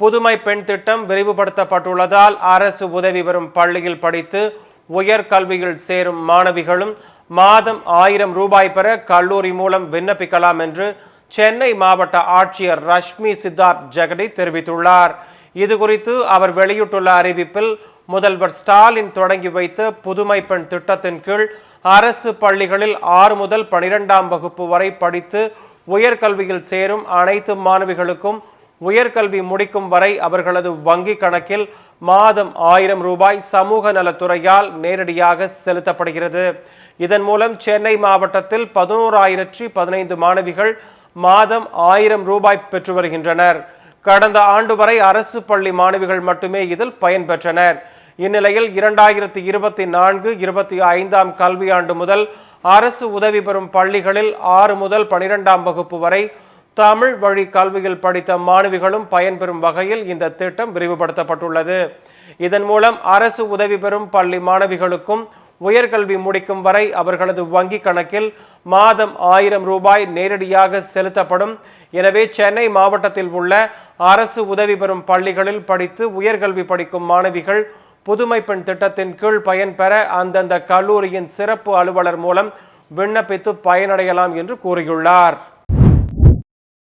புதுமை பெண் திட்டம் விரிவுபடுத்தப்பட்டுள்ளதால் அரசு உதவி பெறும் பள்ளியில் படித்து உயர்கல்வியில் சேரும் மாணவிகளும் மாதம் ஆயிரம் ரூபாய் பெற கல்லூரி மூலம் விண்ணப்பிக்கலாம் என்று சென்னை மாவட்ட ஆட்சியர் ரஷ்மி சித்தார்த் ஜெகடி தெரிவித்துள்ளார். இது குறித்து அவர் வெளியிட்டுள்ள அறிவிப்பில் முதல்வர் ஸ்டாலின் தொடங்கி வைத்த புதுமை பெண் திட்டத்தின் கீழ் அரசு பள்ளிகளில் ஆறு முதல் பனிரெண்டாம் வகுப்பு வரை படித்து உயர்கல்வியில் சேரும் அனைத்து மாணவிகளுக்கும் உயர்கல்வி முடிக்கும் வரை அவர்களது வங்கி கணக்கில் மாதம் ஆயிரம் ரூபாய் சமூக நலத்துறையால் நேரடியாக செலுத்தப்படுகிறது. இதன் மூலம் சென்னை மாவட்டத்தில் பதினோராயிரத்தி பதினைந்து மாணவிகள் மாதம் ஆயிரம் ரூபாய் பெற்று வருகின்றனர். கடந்த ஆண்டு வரை அரசு பள்ளி மாணவிகள் மட்டுமே இதில் பயன்பெற்றனர். இந்நிலையில் இரண்டாயிரத்தி இருபத்தி நான்கு இருபத்தி ஐந்தாம் கல்வியாண்டு முதல் அரசு உதவி பெறும் பள்ளிகளில் ஆறு முதல் பனிரெண்டாம் வகுப்பு வரை தமிழ் வழி கல்வியில் படித்த மாணவிகளும் பயன்பெறும் வகையில் இந்த திட்டம் விரிவுபடுத்தப்பட்டுள்ளது. இதன் மூலம் அரசு உதவி பெறும் பள்ளி மாணவிகளுக்கும் உயர்கல்வி முடிக்கும் வரை அவர்களது வங்கி கணக்கில் மாதம் ஆயிரம் ரூபாய் நேரடியாக செலுத்தப்படும். எனவே சென்னை மாவட்டத்தில் உள்ள அரசு உதவி பெறும் பள்ளிகளில் படித்து உயர்கல்வி படிக்கும் மாணவிகள் புதுமை பெண் திட்டத்தின் கீழ் பயன்பெற அந்தந்த கல்லூரியின் சிறப்பு அலுவலர் மூலம் விண்ணப்பித்து பயனடையலாம் என்று கூறியுள்ளார்.